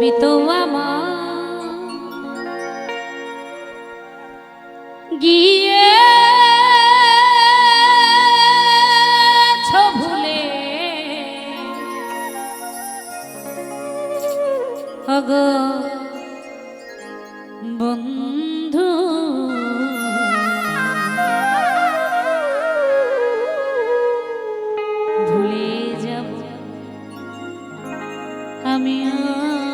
তুমি তো আমার। গিয়ে ভুলে অগো বন্ধু। ভুলে যাব। আমিও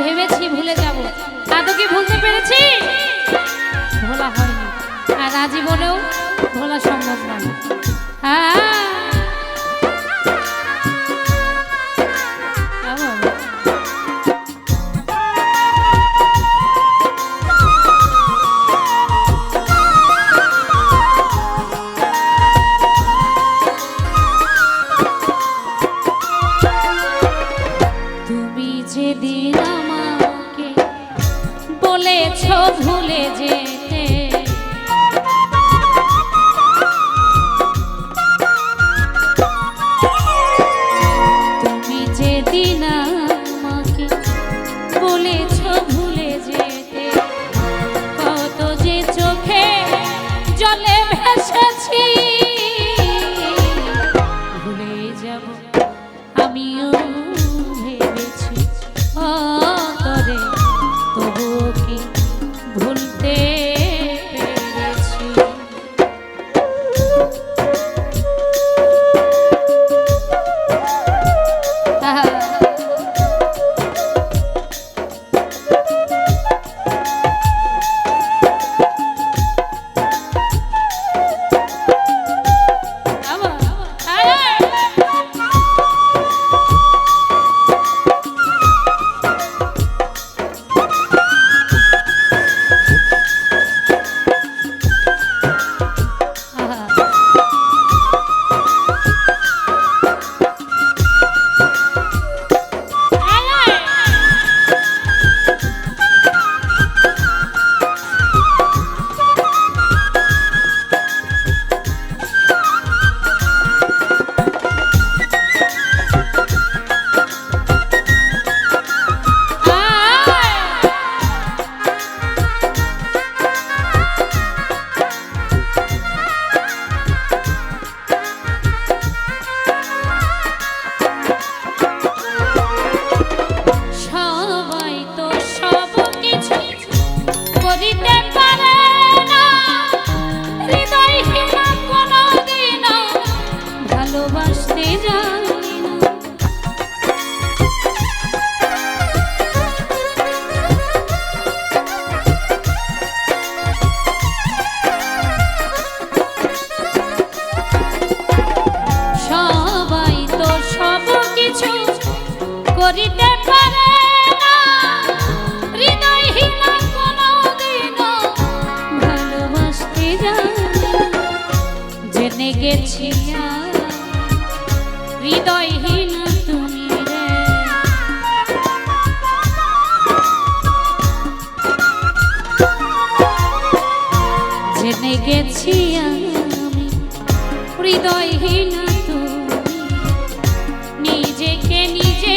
ভেবেছি ভুলে যাব। তো কি ভুলতে পেরেছি? ভোলা হয়নি। আর রাজি বলেও ভোলা সম্ভব নয়। হ্যাঁ। বলেছ ভুলে যেতে করিতে পারে হৃদয়হীনা জানে গেছি হৃদয়হীনা তুমি জেনে গেছি হৃদয়হীনা তুমি। নিজেকে নিজে